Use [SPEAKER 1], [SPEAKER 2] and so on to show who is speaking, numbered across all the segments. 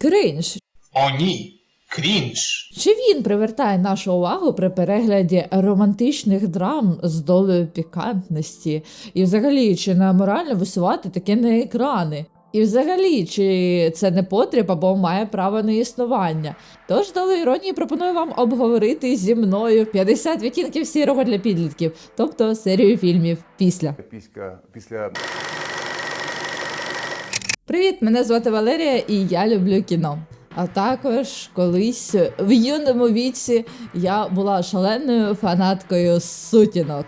[SPEAKER 1] Кринж.
[SPEAKER 2] О ні, крінж.
[SPEAKER 1] Чи він привертає нашу увагу при перегляді романтичних драм з долею пікантності? І взагалі, чи не морально висувати таке на екрани? І взагалі, чи це не потріб або має право на існування? Тож до іронії пропоную вам обговорити зі мною 50 відтінків сірого для підлітків, тобто серію фільмів після.
[SPEAKER 3] Піська після
[SPEAKER 1] Привіт, мене звати Валерія і я люблю кіно. А також колись в юному віці я була шаленою фанаткою сутінок.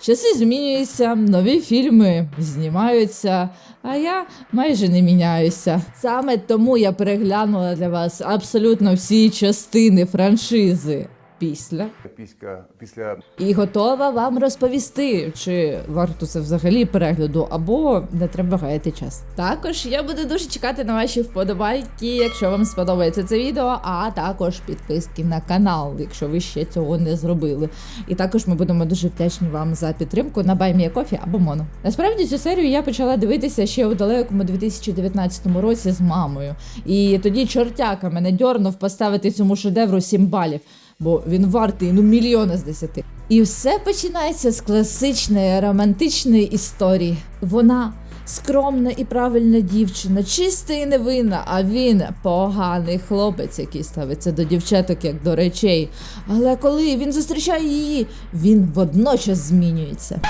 [SPEAKER 1] Часи змінюються, нові фільми знімаються, а я майже не міняюся. Саме тому я переглянула для вас абсолютно всі частини франшизи після
[SPEAKER 3] піська після
[SPEAKER 1] і готова вам розповісти, чи варто це взагалі перегляду, або не треба гаяти час. Також я буду дуже чекати на ваші вподобайки, якщо вам сподобається це відео, а також підписки на канал, якщо ви ще цього не зробили. І також ми будемо дуже вдячні вам за підтримку на Кофі або Моно. Насправді цю серію я почала дивитися ще у далекому 2019 році з мамою. І тоді чортяка мене дьорнув поставити цьому шедевру 7 балів бо він вартий ну мільйони з десяти. І все починається з класичної романтичної історії. Вона скромна і правильна дівчина, чиста і невинна, а він поганий хлопець, який ставиться до дівчаток як до речей. Але коли він зустрічає її, він водночас змінюється.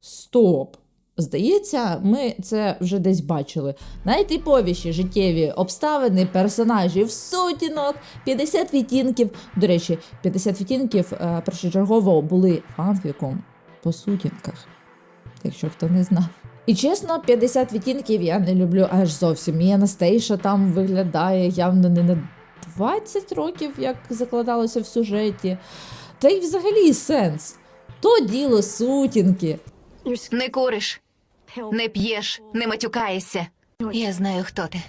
[SPEAKER 1] Стоп! Здається, ми це вже десь бачили. Найтиповіші життєві обставини персонажів сутінок, 50 відтінків. До речі, 50 відтінків е, першочергово були фанфіком по сутінках, якщо хто не знав. І чесно, 50 відтінків я не люблю аж зовсім. І Анастейша там виглядає явно не на 20 років, як закладалося в сюжеті. Та й взагалі сенс. То діло сутінки.
[SPEAKER 4] Не куриш, не п'єш, не матюкаєшся. Я знаю, хто ти.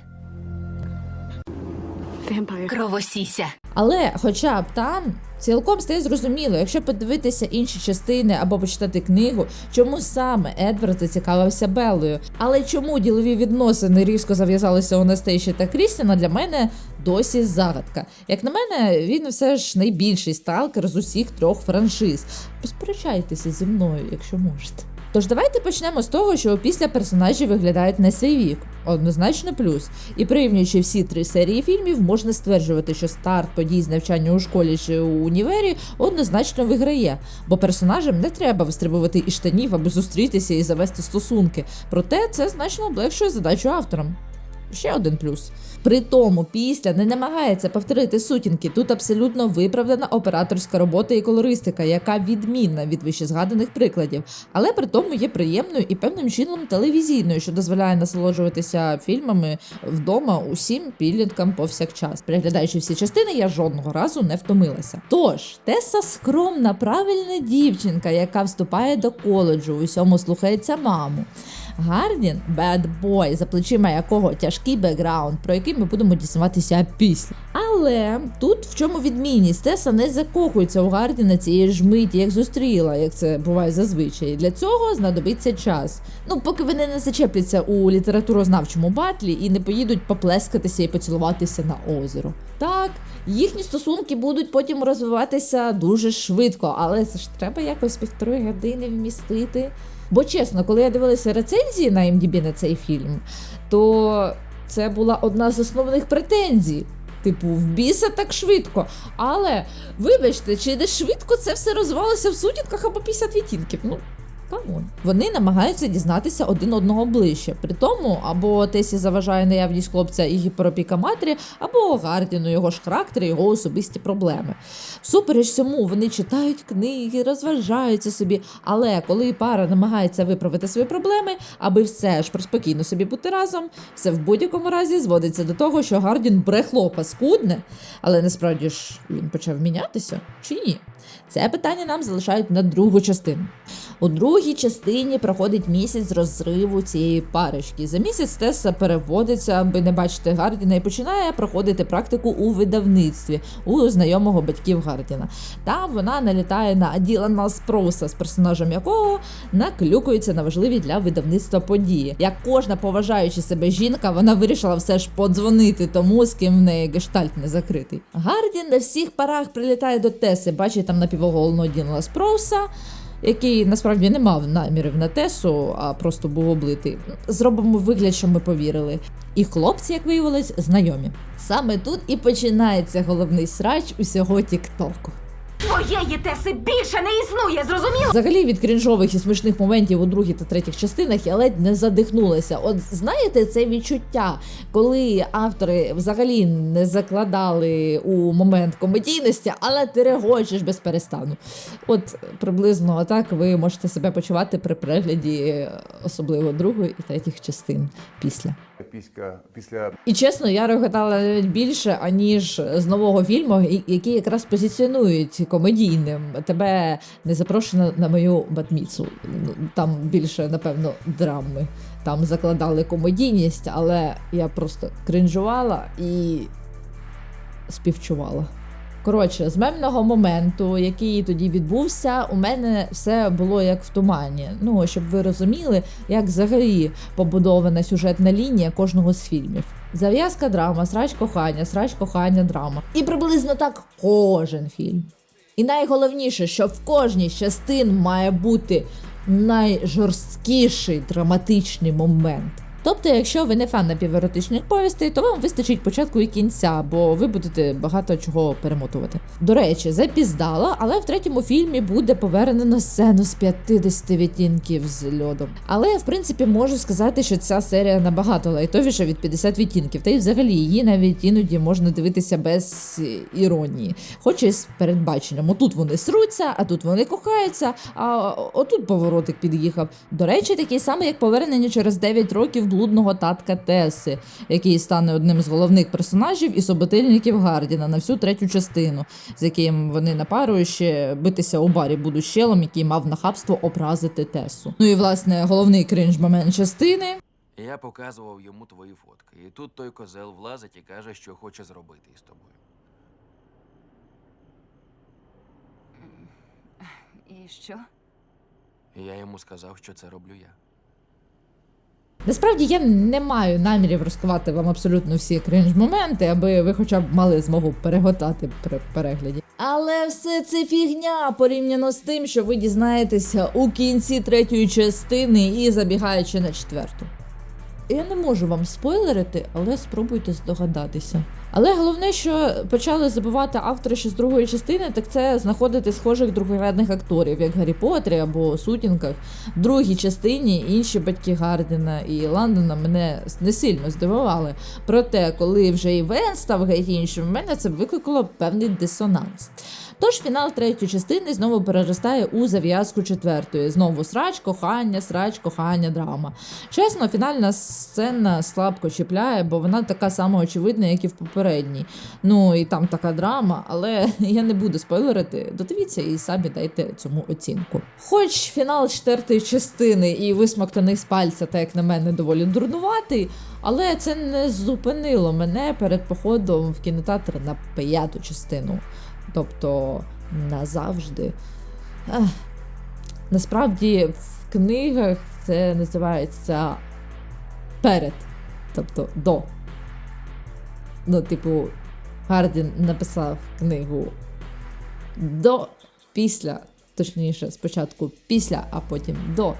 [SPEAKER 4] Кровосіся.
[SPEAKER 1] Але хоча б там цілком стає зрозуміло, якщо подивитися інші частини або почитати книгу, чому саме Едвард зацікавився Беллою. Але чому ділові відносини різко зав'язалися у Настейші та Крістіна, для мене досі загадка. Як на мене, він все ж найбільший сталкер з усіх трьох франшиз. Посперечайтеся зі мною, якщо можете. Тож давайте почнемо з того, що після персонажі виглядають на свій вік. Однозначно плюс. І порівнюючи всі три серії фільмів, можна стверджувати, що старт подій з навчання у школі чи у універі однозначно виграє, бо персонажам не треба вистрибувати із штанів, аби зустрітися і завести стосунки. Проте це значно облегшує задачу авторам. Ще один плюс. При тому після не намагається повторити сутінки. Тут абсолютно виправдана операторська робота і колористика, яка відмінна від вищезгаданих прикладів, але при тому є приємною і певним чином телевізійною, що дозволяє насолоджуватися фільмами вдома усім підліткам повсякчас. Переглядаючи всі частини, я жодного разу не втомилася. Тож Теса скромна, правильна дівчинка, яка вступає до коледжу, у всьому слухається маму. Гардін бедбой, за плечима якого тяжкий бекграунд, про який ми будемо дізнаватися після. Але тут в чому відмінність Теса не закохується у Гардіна цієї ж миті, як зустріла, як це буває зазвичай. Для цього знадобиться час. Ну, поки вони не зачепляться у літературознавчому батлі і не поїдуть поплескатися і поцілуватися на озеро. Так, їхні стосунки будуть потім розвиватися дуже швидко, але це ж треба якось півтори години вмістити. Бо чесно, коли я дивилася рецензії на МДБ на цей фільм, то це була одна з основних претензій. Типу, в біса так швидко. Але вибачте, чи не швидко це все розвивалося в сутінках або 50 відтінків? Ну, камон. Вони намагаються дізнатися один одного ближче. При тому, або Тесі заважає наявність хлопця і гіперопіка матері, або Гардіну його ж характер, і його особисті проблеми. Всупереч цьому вони читають книги, розважаються собі. Але коли пара намагається виправити свої проблеми, аби все ж спокійно собі бути разом, все в будь-якому разі зводиться до того, що Гардін брехло паскудне, але насправді ж він почав мінятися чи ні? Це питання нам залишають на другу частину. У другій другій частині проходить місяць розриву цієї парочки. За місяць Теса переводиться, аби не бачити Гардіна, і починає проходити практику у видавництві у знайомого батьків Гардіна. Там вона налітає на Ділана Спроуса, з персонажем якого наклюкується на важливі для видавництва події. Як кожна поважаючи себе жінка, вона вирішила все ж подзвонити тому, з ким в неї гештальт не закритий. Гардін на всіх парах прилітає до Теси, бачить там напівголовного Ділана Спроуса. Який насправді не мав намірів на Тесу, а просто був облитий. Зробимо вигляд, що ми повірили. І хлопці, як виявилось, знайомі. Саме тут і починається головний срач усього Тіктоку.
[SPEAKER 5] Твоєї теси більше не існує, зрозуміло?
[SPEAKER 1] Взагалі від крінжових і смішних моментів у другій та третіх частинах я ледь не задихнулася. От знаєте, це відчуття, коли автори взагалі не закладали у момент комедійності, але ти регочеш без перестану. От приблизно так ви можете себе почувати при перегляді, е, особливо другої і третіх частин після.
[SPEAKER 3] Після, після
[SPEAKER 1] І чесно, я реготала навіть більше, аніж з нового фільму, який якраз позиціонують комедійним. Тебе не запрошено на мою батміцу. Ну, Там більше, напевно, драми. Там закладали комедійність, але я просто кринжувала і співчувала. Коротше, з мемного моменту, який тоді відбувся, у мене все було як в тумані. Ну, щоб ви розуміли, як взагалі побудована сюжетна лінія кожного з фільмів. Зав'язка драма, срач кохання, срач кохання, драма. І приблизно так кожен фільм. І найголовніше, що в кожній частин має бути найжорсткіший драматичний момент. Тобто, якщо ви не фан напіверотичних повістей, то вам вистачить початку і кінця, бо ви будете багато чого перемотувати. До речі, запіздала, але в третьому фільмі буде повернено сцену з 50 відтінків з льодом. Але я в принципі можу сказати, що ця серія набагато лайтовіша від 50 відтінків, та й взагалі її навіть іноді можна дивитися без іронії, хоч і з передбаченням. Отут вони сруться, а тут вони кохаються, а отут поворотик під'їхав. До речі, такий самий, як повернення через 9 років блудного татка Теси, який стане одним з головних персонажів і суботильників Гардіна на всю третю частину, з яким вони на пару ще битися у барі будуть щелом, який мав нахабство образити Тесу. Ну і власне головний кринж момент частини.
[SPEAKER 6] Я показував йому твої фотки, і тут той козел влазить і каже, що хоче зробити із тобою.
[SPEAKER 5] І що?
[SPEAKER 6] Я йому сказав, що це роблю я.
[SPEAKER 1] Насправді я не маю намірів розкривати вам абсолютно всі кринж моменти, аби ви хоча б мали змогу переготати при перегляді. Але все це фігня порівняно з тим, що ви дізнаєтеся у кінці третьої частини і забігаючи на четверту. Я не можу вам спойлерити, але спробуйте здогадатися. Але головне, що почали забувати автори ще з другої частини, так це знаходити схожих другорядних акторів, як Гаррі Поттері або сутінках. В другій частині інші батьки Гардена і Ландона мене не сильно здивували. Проте, коли вже і Вен став геть іншим, в мене це викликало певний дисонанс. Тож фінал третьої частини знову переростає у зав'язку четвертої. Знову срач, кохання, срач, кохання, драма. Чесно, фінальна сцена слабко чіпляє, бо вона така сама очевидна, як і в попередній. Ну і там така драма, але я не буду спойлерити. Додивіться і самі дайте цьому оцінку. Хоч фінал четвертої частини і висмоктаний з пальця, так як на мене, доволі дурнуватий, але це не зупинило мене перед походом в кінотеатр на п'яту частину. Тобто назавжди. Ех. Насправді в книгах це називається перед, тобто до. Ну, типу, Гардін написав книгу до, після, точніше, спочатку після, а потім до.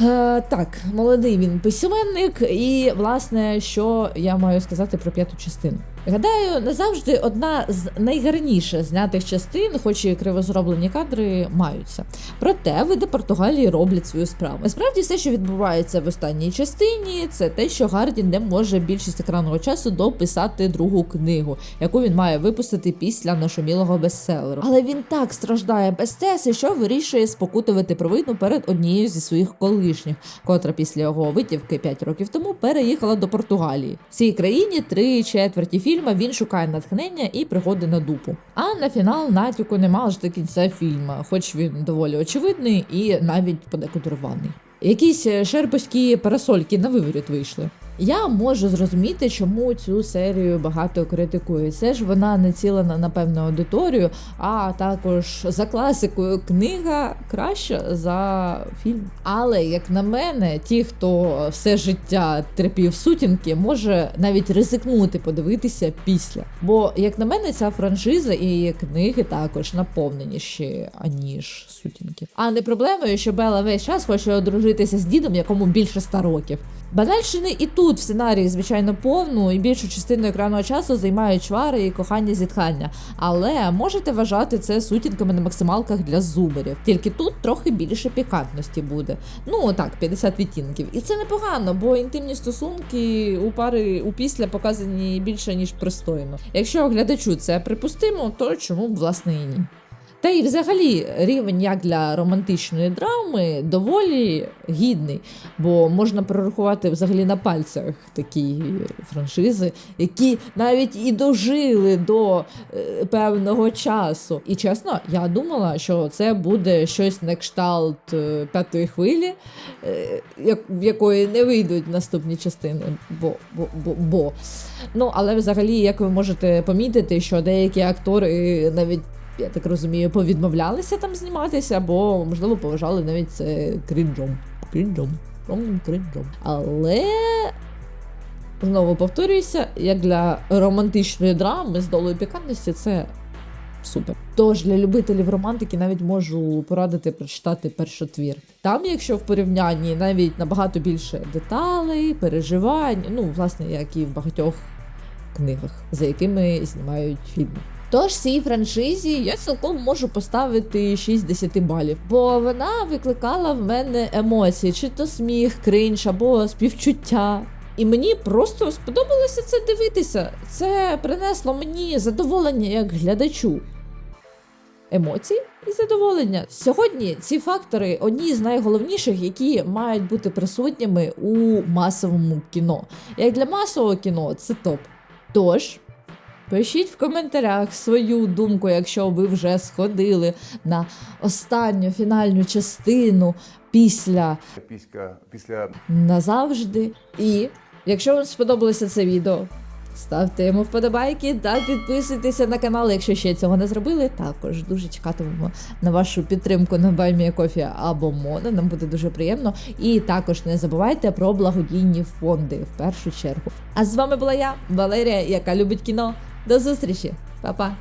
[SPEAKER 1] Е, так, молодий він письменник, і власне, що я маю сказати про п'яту частину. Гадаю, не завжди одна з найгарніше знятих частин, хоч і кривозроблені кадри, маються. Проте види Португалії роблять свою справу. Насправді, все, що відбувається в останній частині, це те, що Гардін не може більшість екранного часу дописати другу книгу, яку він має випустити після нашумілого бестселеру. Але він так страждає без Теси, що вирішує спокутувати провину перед однією зі своїх колишніх, котра після його витівки 5 років тому переїхала до Португалії. В цій країні три четверті фільмів фільму він шукає натхнення і пригоди на дупу. А на фінал натяку нема аж до кінця фільму, хоч він доволі очевидний і навіть подекудирований. Якісь шерпоські шербоські парасольки на виворіт вийшли. Я можу зрозуміти, чому цю серію багато критикують. Це ж вона націлена на певну аудиторію, а також за класикою книга краща за фільм. Але як на мене, ті, хто все життя терпів сутінки, може навіть ризикнути подивитися після. Бо, як на мене, ця франшиза і книги також наповненіші, аніж сутінки. А не проблемою, що Бела весь час хоче одружитися з дідом, якому більше 100 років. Банальщини і тут в сценарії, звичайно, повну, і більшу частину екранного часу займають чвари і кохання зітхання. Але можете вважати це сутінками на максималках для зуберів. Тільки тут трохи більше пікантності буде. Ну так, 50 відтінків. І це непогано, бо інтимні стосунки у пари у після показані більше ніж пристойно. Якщо глядачу це припустимо, то чому б власне і ні? Та й взагалі рівень як для романтичної драми доволі гідний, бо можна прорахувати взагалі на пальцях такі франшизи, які навіть і дожили до е, певного часу. І чесно, я думала, що це буде щось на кшталт е, п'ятої хвилі, е, в якої не вийдуть наступні частини. Бо, бо, бо, бо. Ну, але взагалі, як ви можете помітити, що деякі актори навіть я так розумію, повідмовлялися там зніматися, або, можливо, поважали навіть це крінжом. Крінжом. Крінжом. Але. Знову повторююся, як для романтичної драми з долою пікантності, це супер. Тож для любителів романтики навіть можу порадити прочитати першотвір. Там, якщо в порівнянні навіть набагато більше деталей, переживань, ну, власне, як і в багатьох книгах, за якими знімають фільми. Тож цій франшизі я цілком можу поставити 6 10 балів, бо вона викликала в мене емоції, чи то сміх, кринж або співчуття. І мені просто сподобалося це дивитися. Це принесло мені задоволення як глядачу. Емоції і задоволення. Сьогодні ці фактори одні з найголовніших, які мають бути присутніми у масовому кіно. Як для масового кіно, це топ. Тож. Пишіть в коментарях свою думку, якщо ви вже сходили на останню фінальну частину після
[SPEAKER 3] після, після
[SPEAKER 1] назавжди. І якщо вам сподобалося це відео, ставте йому вподобайки та підписуйтеся на канал, якщо ще цього не зробили. Також дуже чекатимемо на вашу підтримку на Баймія Кофі або Моно. Нам буде дуже приємно. І також не забувайте про благодійні фонди в першу чергу. А з вами була я, Валерія, яка любить кіно. До зустрічі, Па-па!